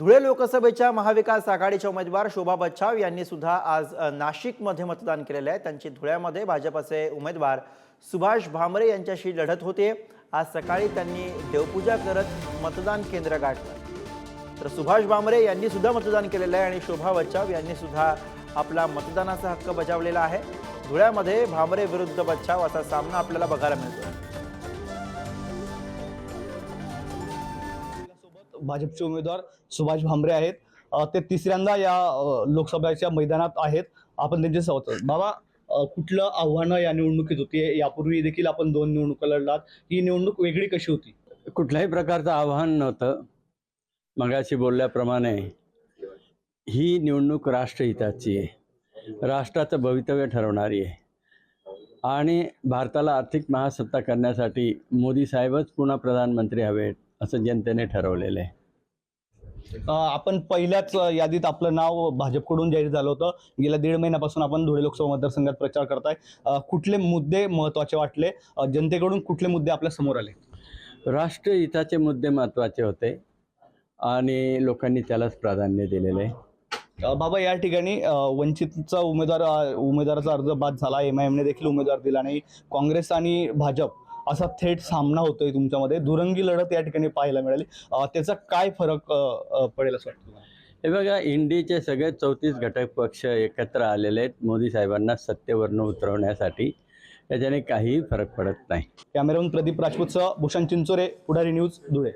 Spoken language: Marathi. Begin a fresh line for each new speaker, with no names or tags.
धुळे लोकसभेच्या महाविकास आघाडीच्या उमेदवार शोभा बच्छाव यांनी सुद्धा आज नाशिकमध्ये मतदान केलेलं आहे. त्यांची धुळ्यामध्ये भाजपचे उमेदवार सुभाष भामरे यांच्याशी लढत होते. आज सकाळी त्यांनी देवपूजा करत मतदान केंद्र गाठलं. तर सुभाष भामरे यांनी सुद्धा मतदान केलेलं आहे आणि शोभा बच्छाव यांनी सुद्धा आपला मतदानाचा हक्क बजावलेला आहे. धुळ्यामध्ये भामरे विरुद्ध बच्छाव असा सामना आपल्याला बघायला मिळतो
भाजपचे उमेदवार सुभाष भामरे आहेत. ते तिसऱ्यांदा या लोकसभेच्या मैदानात आहेत. आपण त्यांचे संवाद बाबा कुठलं आव्हानं या निवडणुकीत होती? यापूर्वी देखील आपण दोन निवडणुका लढलात. ही निवडणूक वेगळी कशी होती?
कुठल्याही प्रकारचं आव्हान नव्हतं. मगाशी बोलल्याप्रमाणे ही निवडणूक राष्ट्रहिताची आहे. राष्ट्राचं भवितव्य ठरवणारी आहे. आणि भारताला आर्थिक महासत्ता करण्यासाठी मोदी साहेबच पुन्हा प्रधानमंत्री हवेत असं जनतेने ठरवलेलं आहे.
आपण पहिल्याच यादीत आपलं नाव भाजपकडून जाहीर झालं होतं. गेल्या दीड महिन्यापासून आपण धुळे लोकसभा मतदारसंघात प्रचार करताय. कुठले मुद्दे महत्त्वाचे वाटले? जनतेकडून कुठले मुद्दे आपल्यासमोर आले?
राष्ट्रहिताचे मुद्दे महत्त्वाचे होते आणि लोकांनी त्यालाच प्राधान्य दिलेलं आहे.
बाबा या ठिकाणी वंचितचा उमेदवार उमेदवाराचा अर्ज बाद झाला. एम आय एमने देखील उमेदवार दिला नाही. काँग्रेस आणि भाजप असा थेट सामना होतोय तुमच्यामध्ये. दुरंगी लढत या ठिकाणी पाहायला मिळाली. त्याचा काय फरक पडेल असं वाटतं तुम्हाला?
हे बघा इंडीचे सगळे चौतीस घटक पक्ष एकत्र आलेले आहेत. मोदी साहेबांना सत्तेवरनं उतरवण्यासाठी. त्याच्याने काहीही फरक पडत नाही.
कॅमेरामन प्रदीप राजपूतसह भूषण चिंचोरे पुढारी न्यूज धुळे.